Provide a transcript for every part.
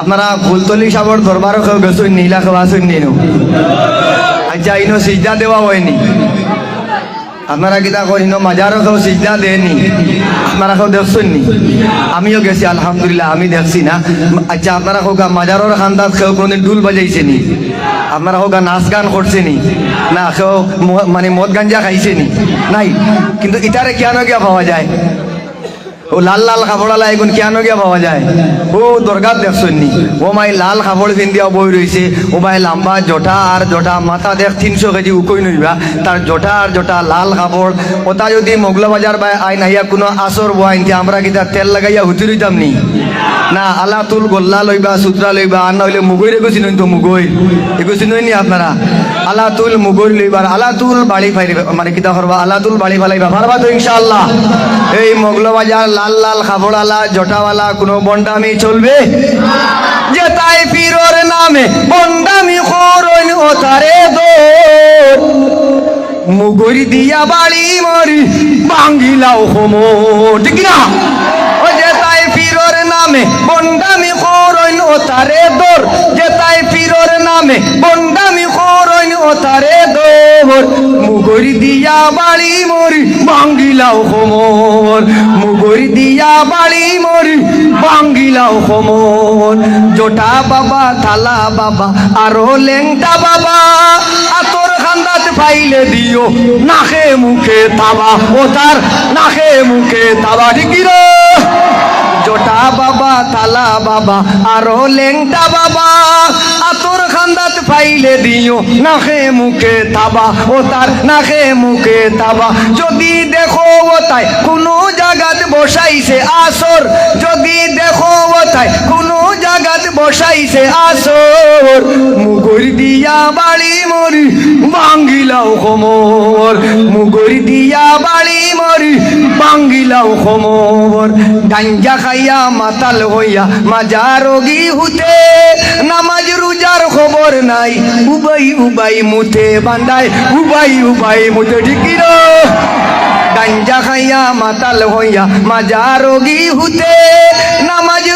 আপনারা ফুলতলি সাবর দরবারও কেউ গেছেন নীলা কেউ আসেন আচ্ছা ইনো সিজদা দেওয়া হয়নি আপনারা কিতা করিন মাজারও কেউ সিজদা দেয়নি আপনারা কেউ দেখছেন নি। আমিও গেছি, আলহামদুলিল্লাহ, আমি দেখছি না। আচ্ছা আপনারা হোক মাজারের খান্দাত কেউ কোনদিন ডুল বাজাইছে নি? আপনারা হোক নাচ গান করছে নি? না, কেউ মানে মদ গাঞ্জা খাইছে নি? নাই। কিন্তু ইটারে কেন গিয়া পাওয়া যায়? ও লাল লাল কাপড়ালা এখন কেন গিয়া পাওয়া যায়। ও দরগার দেখছেন ও মাই লাল কাপড় পিন্দিয়া বই রয়েছে ও মাই লাম্বা জটা আর জটা মাথা দেখ তিনশো কেজি উকই নইবা তার জটা আর জটা লাল কাপড়। ওটা যদি মোগলা বাজার বা আইন আইয়া কোনো আসর বয়াইন আমরা কিতা তেল লাগাইয়া হুতি রইতাম নি? না আলা তুল গোল্লা লইবা, সুতরা লইবা, আর নইলে মুগই রেগুছি নই তো মুগই। এগুছি নই নি আপনারা। আলা তুল মুগই লইবার আলা তুল বাড়ি ফাইরিবা মানে কিতা করবা আলা তুল বাড়ি ফালাইবা পারবা তো ইনশাআল্লাহ। এই মোগলো বাজার লাল লাল খাবড়ালা, জটাওয়ালা, কোনো বন্ডামি চলবে? যে তাই ফিরোর নামে বন্ডামি করইন ও তারে দোর। মুগরি দিয়া বাড়ি মরি বাঙ্গিলাও হোমো, ঠিক না তারে দোর, যে তাই ফিরোর নামে বন্ডামি করইন ও তারে দোর। মুগরি দিয়া বাড়ি মরি বাঙ্গিলাও হোমর মুগরি দিয়া বাড়ি মরি বাঙ্গিলাও হোমর জোটা বাবা, থালা বাবা, আরও লেংটা বাবা। আতর খান্দাত ফাইলে দিও নাকে মুখে তাবা ও তার নাকে মুখে তাবা ঠিক জোটা বাবা তালা বাবা, আরও লেংটা বাবা। আতর খান্দাত ফাইলে দিও, নাখে মুখে তাবা, ও তার নাখে মুখে তাবা। যদি দেখো ও তাই, কোনো জাগাত বসাইছে আসর যদি দেখো ও তাই কোনো জায়গাত বসাইছে আসর, মুগরি দিয়া বাড়ি মরি বাঙ্গিলাও খমর। মুগরি দিয়া বাড়ি মরি বাঙ্গিলাও খমর। গাঞ্জা খাইয়া মাতাল হইয়া মাজা রোগী হুতে, নামাজ রোজার খবর নাই। উবাই উবাই মুতে বান্দায় উবাই উবাই মুতে ঠিকির গাঞ্জা খাইয়া মাতাল হইয়া মাজা রোগী হুতে, নামাজ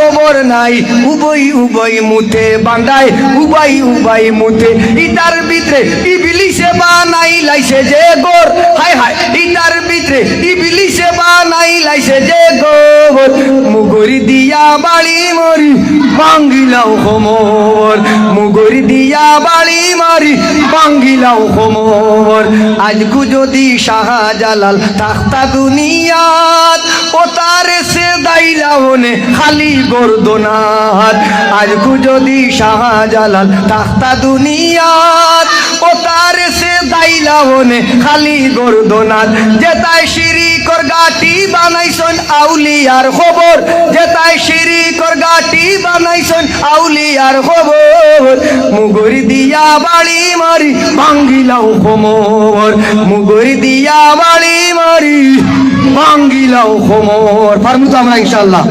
খবর নাই। উবই উবই মুতে বান্দায় উবাই উবাই মুতে ইটার ভিতরে ইবিলিশে বানাই লাইছে যে গোর। হাই হাই ইটার ভিতরে ইবিলিশে বানাই লাইছে যে গোর। মুগরি দিয়া বাড়ি মরি বাঙ্গিলাও খমর। মুগরি দিয়া বাড়ি মারি বাঙ্গিলাও খমর। আজকু যদি শাহজালাল তাখতা দুনিয়াত হনে খালি গর্দনাত আজকু যদি শাহজালাল তাখতা দুনিয়াত। ও তার সে দাইলা নে খালি গর্দনাত যে তাই বানাইছন আউলিয়ার খবর, যে তাই শিরিকর গাটি বানাইছন আউলিয়ার খবর। মুগরি দিয়া বাড়ি মারি, ভাঙ্গিলাও খমর। মুগরি দিয়া বাড়ি মারি, ভাঙ্গিলাও খমর। পারমু তো আমরা ইনশাল্লাহ